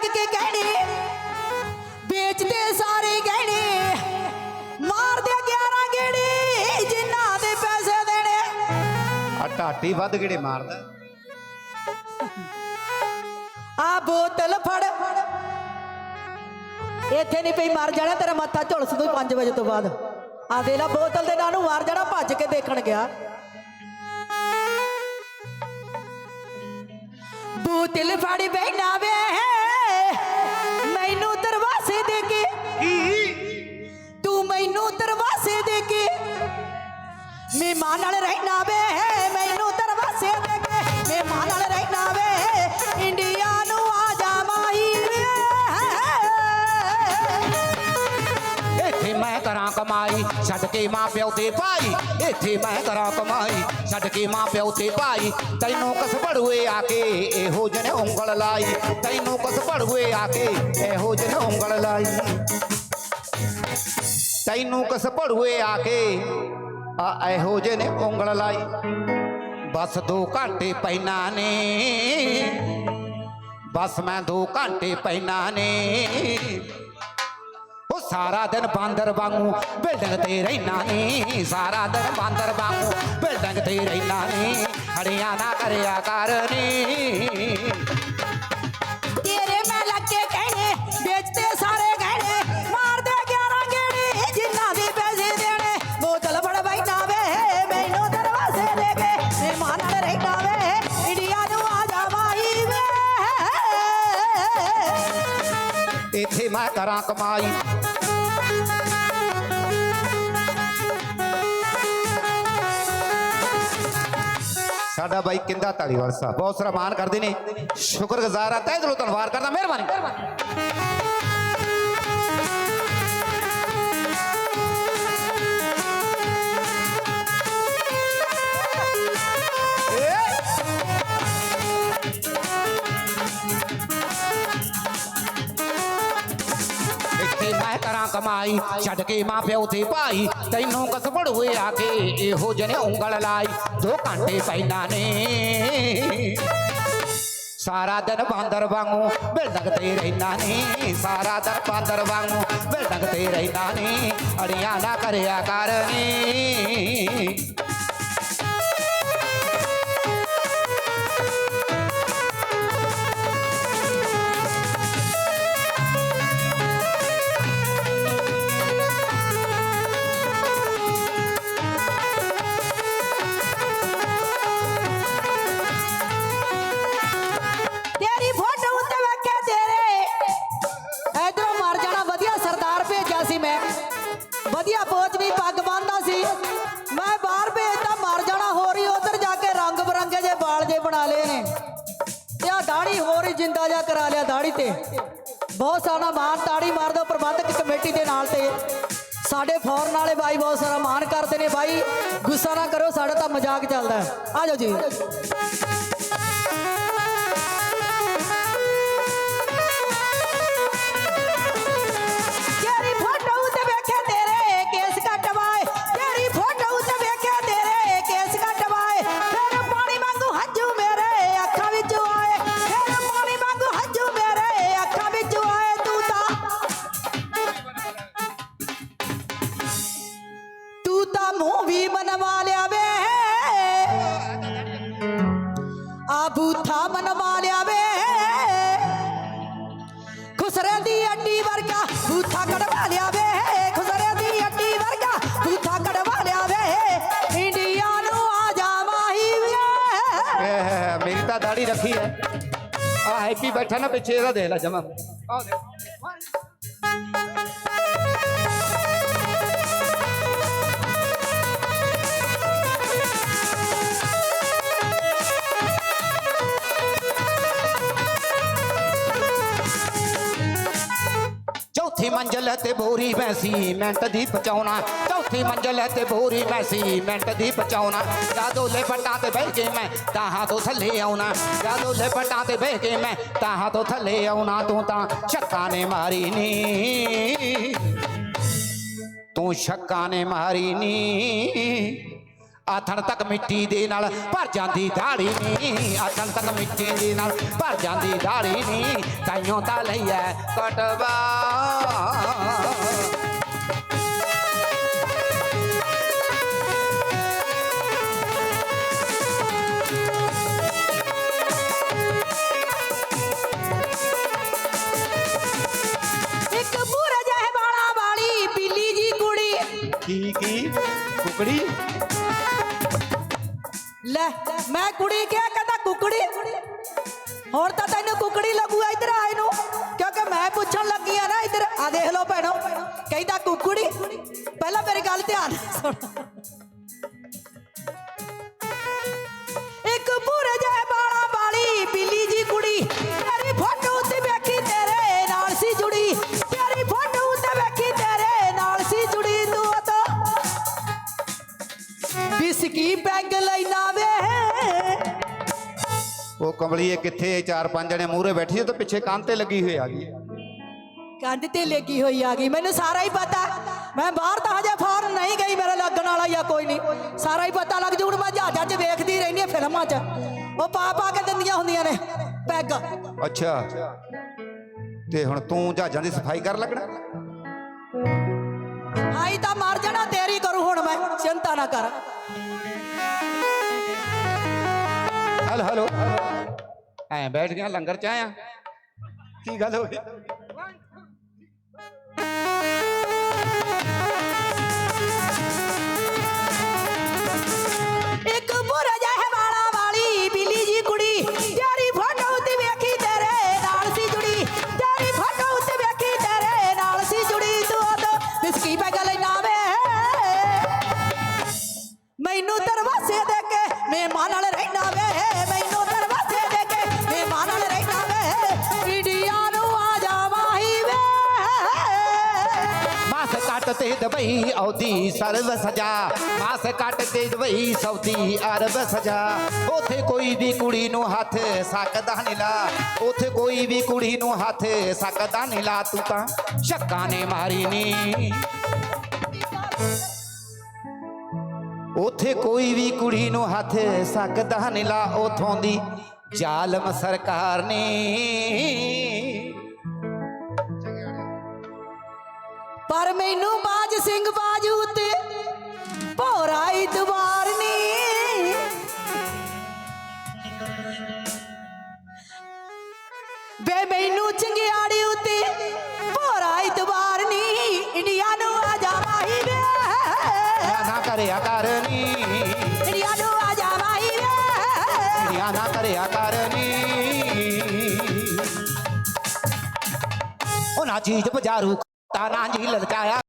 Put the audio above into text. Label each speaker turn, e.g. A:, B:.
A: ਲੱਗ ਕੇ ਕਹਿਣੇ ਵੇਚਦੇ ਸਾਰੇ ਗਹਿਣੇ ਮਾਰਦੇ 11 ਗੇੜੇ ਜਿਨ੍ਹਾਂ ਦੇ ਪੈਸੇ ਦੇਣੇ।
B: ਆ ਢਾਟੀ ਵੱਧ ਗੇੜੇ ਮਾਰਦਾ?
A: ਆ ਬੋਤਲ ਫੜ। ਇੱਥੇ ਨਹੀਂ ਪਈ ਮਰ ਜਾਣਾ ਤੇਰਾ ਮੱਥਾ ਝੁਲਸ ਦੂ 5 ਵਜੇ ਤੋਂ ਬਾਅਦ। ਆ ਦੇ ਲਾ ਬੋਤਲ ਦੇ ਨਾਲ ਨੂੰ ਮਾਰ ਜਾਣਾ ਭੱਜ ਕੇ ਦੇਖਣ ਗਿਆ। ਬੋਤਲ ਫੜ ਬੈਠਾ ਵੇ। ਮਹਿਮਾਨ ਨਾਲ ਰਹਿਣਾ ਵੇ, ਮੈਨੂੰ ਦਰਵਾਜ਼ੇ ਦੇ ਕੇ। ਮਹਿਮਾਨ ਨਾਲ ਰਹਿਣਾ ਵੇ, ਇੰਡੀਆ ਨੂੰ ਆ ਜਾ ਮਾਈ ਵੇ।
C: ਇੱਥੇ ਮੈਂ ਕਰਾਂ ਕਮਾਈ, ਛੱਡ ਕੇ ਮਾਂ ਪਿਓ ਤੇ ਭਾਈ। ਇੱਥੇ ਮੈਂ ਕਰਾਂ ਕਮਾਈ, ਛੱਡ ਕੇ ਮਾਂ ਪਿਓ ਤੇ ਭਾਈ। ਤੈਨੂੰ ਕਸ ਬੜੂਏ ਆ ਕੇ ਇਹੋ ਜਿਹਨੇ ਉਂਗਲ ਲਾਈ। ਤੈਨੂੰ ਕਸ ਬੜੂਏ ਆ ਕੇ ਇਹੋ ਜਿਹਨੇ ਉਂਗਲ ਲਾਈ। ਤੈਨੂੰ ਕਸ ਬੜੂਏ ਆ ਕੇ ਆ ਇਹੋ ਜਿਹਨੇ ਉਂਗਲ ਲਾਈ। ਬਸ 2 ਘੰਟੇ ਪੈਣਾ ਨੇ। ਬਸ ਮੈਂ 2 ਘੰਟੇ ਪੈਣਾ ਨੇ। ਉਹ ਸਾਰਾ ਦਿਨ ਬਾਂਦਰ ਵਾਂਗੂ ਬਿਲਡਿੰਗ ਤੇ ਰਹਿਣਾ ਨੀ। ਸਾਰਾ ਦਿਨ ਬਾਂਦਰ ਵਾਂਗੂ ਬਿਲਡਿੰਗ ਤੇ ਰਹਿਣਾ ਨੀ। ਹੜੀਆਂ ਨਾ ਕਰਿਆ ਕਰ ਨੀ।
A: ਮੈਂ
C: ਕਰਾਂ ਕਮਾਈ। ਸਾਡਾ ਬਾਈ ਕਿੰਦਾ ਧਾਲੀਵਾਲ ਸਾਹਿਬ? ਬਹੁਤ ਸਾਰਾ ਮਾਣ ਕਰਦੇ ਨੇ। ਸ਼ੁਕਰਗੁਜ਼ਾਰ ਆ। ਤਹਿ ਦਿਲੋਂ ਧੰਨਵਾਦ ਕਰਦਾ। ਮਿਹਰਬਾਨੀ। ਇੱਥੇ ਮੈਂ ਕਮਾਈ, ਛੱਡ ਕੇ ਮਾਂ ਪਿਓ ਤੇ ਭਾਈ, ਤੈਨੂੰ ਕਸ ਬੜੂਏ ਆ ਕੇ ਇਹੋ ਜਿਹਨੇ ਉਂਗਲ ਲਾਈ, ਦੋ ਘੰਟੇ ਪਹਿਲਾਂ ਨੇ। ਸਾਰਾ ਦਿਨ ਬਾਂਦਰ ਵਾਂਗੂ ਬਿਲਡੰਗ ਤੇ ਰਹਿਣਾ ਨੀ, ਸਾਰਾ ਦਿਨ ਬਾਂਦਰ ਵਾਂਗੂ ਬਿਲਡੰਗ ਤੇ ਰਹਿਣਾ ਨੀ, ਅੜੀਆਂ ਨਾ ਕਰਿਆ ਕਰ
A: ਵਧੀਆ ਵੀ ਪੱਗ ਬੰਨਦਾ ਸੀ। ਮੈਂ ਬਾਹਰ ਭੇਜਤਾ ਮਰ ਜਾਣਾ, ਹੋਰ ਹੀ ਉਧਰ ਜਾ ਕੇ ਰੰਗ ਬਰੰਗੇ ਜੇ ਵਾਲ ਜੇ ਬਣਾ ਲਏ ਨੇ। ਤੇ ਆ ਦਾੜੀ ਹੋਰ ਹੀ ਜਿੰਦਾ ਜਾ ਕਰਾ ਲਿਆ ਦਾੜੀ ਤੇ। ਬਹੁਤ ਸਾਰਾ ਮਾਨ ਤਾੜੀ ਮਾਰਦਾ ਪ੍ਰਬੰਧਕ ਕਮੇਟੀ ਦੇ ਨਾਲ ਤੇ। ਸਾਡੇ ਫੌਰਨ ਵਾਲੇ ਬਾਈ ਬਹੁਤ ਸਾਰਾ ਮਾਨ ਕਰਦੇ ਨੇ। ਬਾਈ, ਗੁੱਸਾ ਨਾ ਕਰੋ ਸਾਡਾ ਤਾਂ ਮਜ਼ਾਕ ਚੱਲਦਾ। ਆ ਜਾਓ ਜੀ। ਖੁਸਰੇ ਦੀ ਅੱਡੀ ਵਰਗਾ ਬੂਥਾ ਕਢਵਾ ਲਿਆ ਵੇ, ਖੁਸਰੇ ਦੀ ਅੱਡੀ ਵਰਗਾ ਬੂਥਾ ਕਢਵਾ ਲਿਆ ਵੇ। ਇੰਡੀਆ ਨੂੰ ਆ ਜਾ ਮਾਹੀ ਵੇ
C: ਮੇਰੀ ਤਾਂ ਦਾੜੀ ਰੱਖੀ ਹੈ। ਆ ਹੈਪੀ ਬੈਠਾ ਨਾ, ਪਿੱਛੇ ਇਹਦਾ ਦੇਖ ਲੈ ਜਮਾ। ਆਹ ਦੇਖ। ਚੌਥੀ ਮੰਜ਼ਲ ਤੇ ਬੋਰੀ ਮੈਂ ਸੀਮੈਂਟ ਦੀ ਪਚਾਉਣਾ ਚੌਥੀ ਮੰਜ਼ਲ ਤੇ ਬੋਰੀ ਮੈਂ ਸੀਮੈਂਟ ਦੀ ਪਚਾਉਣਾ ਜਦੋਂ ਲਿਪਟਾਂ ਤੇ ਬਹਿ ਕੇ ਮੈਂ ਤਾਹਾਂ ਤੋਂ ਥੱਲੇ ਆਉਣਾ। ਜਦੋਂ ਲਿਪਟਾਂ ਤੇ ਬਹਿ ਕੇ ਮੈਂ ਤਾਹਾਂ ਤੋਂ ਥੱਲੇ ਆਉਣਾ। ਤੂੰ ਤਾਂ ਛੱਕਾਂ ਨੇ ਮਾਰੀ ਨੀ। ਤੂੰ ਛੱਕਾਂ ਨੇ ਮਾਰੀ ਨੀ। ਆਥਣ ਤੱਕ ਮਿੱਟੀ ਦੇ ਨਾਲ ਭਰ ਜਾਂਦੀ ਦਾੜੀ ਨੀ। ਆਥਣ ਤੱਕ ਮਿੱਟੀ ਦੇ ਨਾਲ ਭਰ ਜਾਂਦੀ ਦਾੜੀ ਨੀ। ਤਾਈਓ ਤਾਂ ਲਈਐ ਕਟਵਾ।
A: ਇੱਕ ਬੁਰੇ ਜਿਹੇ ਵਾਲਾਂ ਵਾਲੀ ਬਿੱਲੀ ਜੀ ਕੁੜੀ।
B: ਕੀ ਕੀ? ਕੁਕੜੀ?
A: ਲੈ, ਮੈਂ ਕੁੜੀ ਕਿਹਾ, ਕਹਿੰਦਾ ਕੁਕੜੀ। ਹੁਣ ਤਾਂ ਤੈਨੂੰ ਕੁਕੜੀ ਲੱਗੂ ਇੱਧਰ ਆਏ ਨੂੰ ਕਿਉਂਕਿ ਮੈਂ ਪੁੱਛਣ ਲੱਗੀ ਆ ਨਾ ਇੱਧਰ। ਆ ਦੇਖ ਲਓ ਭੈਣੋ, ਕਹਿੰਦਾ ਕੁਕੜੀ। ਪਹਿਲਾਂ ਮੇਰੀ ਗੱਲ ਧਿਆਨ ਸੁਣ।
B: ਕਮਲੀਏ ਕਿੱਥੇ ਚਾਰ ਪੰਜ ਜਣੇ ਮੂਹਰੇ ਬੈਠੀ ਸੀ ਤੇ ਪਿੱਛੇ ਕੰਨ ਤੇ ਲੱਗੀ ਹੋਈ ਆ ਗਈ।
A: ਕੰਧ ਤੇ ਲੱਗੀ ਹੋਈ ਆ ਗਈ। ਮੈਨੂੰ ਸਾਰਾ ਹੀ ਪਤਾ। ਮੈਂ ਬਾਹਰ ਤਾਂ ਹਜੇ ਫੌਰਨ ਨਹੀਂ ਗਈ ਮੇਰੇ ਲੱਗਣ ਵਾਲਾ ਜਾਂ ਕੋਈ ਨਹੀਂ। ਸਾਰਾ ਹੀ ਪਤਾ ਲੱਗ ਜੂ। ਹੁਣ ਮੈਂ ਜਹਾਜ਼ਾਂ 'ਚ ਵੇਖਦੀ ਰਹਿੰਦੀ ਆ ਫਿਲਮਾਂ 'ਚ। ਉਹ ਪਾ ਪਾ ਕੇ ਦਿੰਦੀਆਂ ਹੁੰਦੀਆਂ ਨੇ। ਪੈਗ।
B: ਅੱਛਾ। ਤੇ ਹੁਣ ਤੂੰ ਜਹਾਜ਼ਾਂ ਦੀ ਸਫ਼ਾਈ ਕਰ ਲੱਗਣਾ?
A: ਆਈ ਤਾਂ ਮਰ ਜਾਣਾ ਤੇਰੀ ਕਰੂ ਹੁਣ ਮੈਂ। ਚਿੰਤਾ ਨਾ ਕਰ।
B: ਹਲ ਹਲੋ।
C: ਐ ਬੈਠ ਗਿਆ ਲੰਗਰ ਚ ਆਇਆ।
B: ਕੀ ਗੱਲ ਹੋ ਗਈ?
C: ਮਾਸ ਕੱਟ ਤੇ ਦਬਈ ਆਉਦੀ ਮਾਸ ਕੱਟ ਤੇ ਸੌਦੀ ਅਰਬ ਸਜਾ ਉਥੇ ਕੋਈ ਵੀ ਕੁੜੀ ਨੂੰ ਹੱਥ ਸਕਦਾ ਨਹੀਂ ਲਾ ਉਥੇ ਕੋਈ ਵੀ ਕੁੜੀ ਨੂੰ ਹੱਥ ਸਕਦਾ ਨਹੀਂ ਲਾ ਤੂੰ ਤਾਂ ਸ਼ੱਕਾਂ ਨੇ ਮਾਰੀ ਨੀ ਉਥੇ ਕੋਈ ਵੀ ਕੁੜੀ ਨੂੰ ਹੱਥ ਸਕਦਾ ਨਹੀਂ ਲਾ ਉਥੋਂ ਦੀ ਜ਼ਾਲਮ ਸਰਕਾਰ ਨੇ
A: ਮੈਨੂੰ ਬਾਜ ਸਿੰਘ ਬਾਜੂ ਤੇ ਭੋਰਾਈ ਦਵਾਰ ਨੀ। ਵੇ ਮੈਨੂੰ ਚੰਗਿਆੜੀ ਉਤੇ ਭੋਰਾਈ ਦਵਾਰ ਨੀ। ਇੰਡੀਆ ਨੂੰ ਆ ਜਾਵਾਹੀ ਵੇ।
C: ਨਾ ਕਰਿਆ ਕਰਨੀ
A: ਇੰਡੀਆ ਨੂੰ ਆ ਜਾਵਾਹੀ ਵੇ।
C: ਦੁਨੀਆ ਨਾ ਕਰਿਆ ਕਰਨੀ ਉਹਨਾਂ ਚੀਜ਼ ਬਜ਼ਾਰੂ ਤਾਂ ਨਾ ਜੀ ਲਲਚਾਇਆ